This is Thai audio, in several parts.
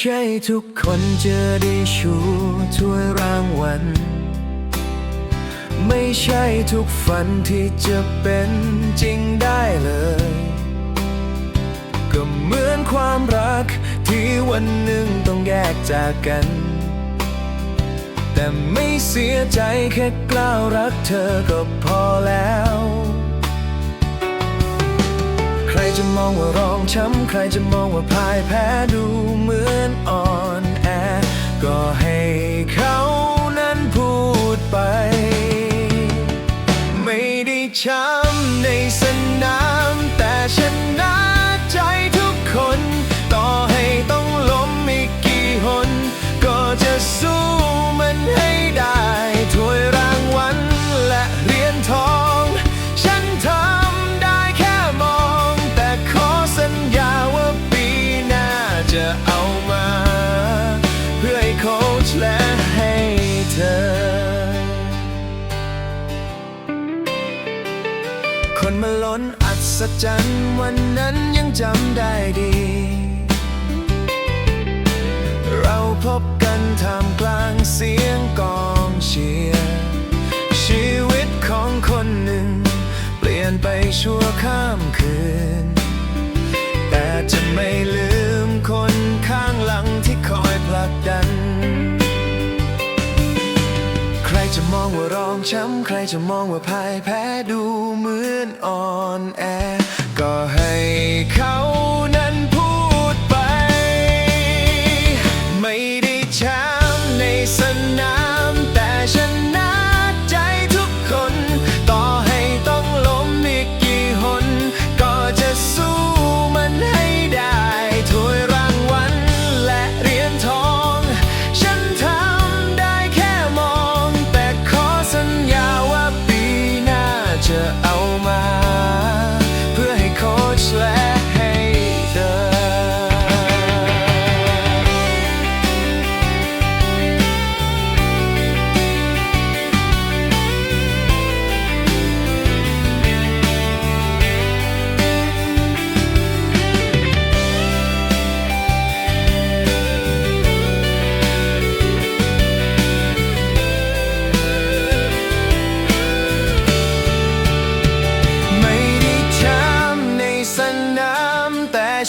ช่ทุกคนจะได้ชูถ้วยรางวัล ไม่ใช่ทุกฝันที่จะเป็นจริงได้เลย ก็เหมือนความรักที่วันหนึ่งต้องแยกจากกัน แต่ไม่เสียใจแค่กล้าวรักเธอก็พอแล้ว มองว่ารองช้ำใครจะมองว่าพ่ายแพ้ดูเหมือนอ่อนแอ ก็ให้เขานั้นพูดไป ไม่ได้ช้ำในสนามแต่ชนะใจ มาล้นอัศจรรย์วันนั้นยังจำได้ดี เราพบกันท่ามกลางเสียงกองเชียร์ ชีวิตของคนหนึ่ง เปลี่ยนไปชั่วข้ามคืน ว่ารองช้ำใครจะมองว่าพ่ายแพ้ดูเหมือนอ่อนแอก็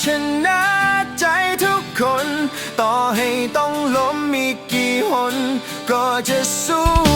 ชนะใจทุกคน ต่อให้ต้องล้มมีกี่หนก็จะสู้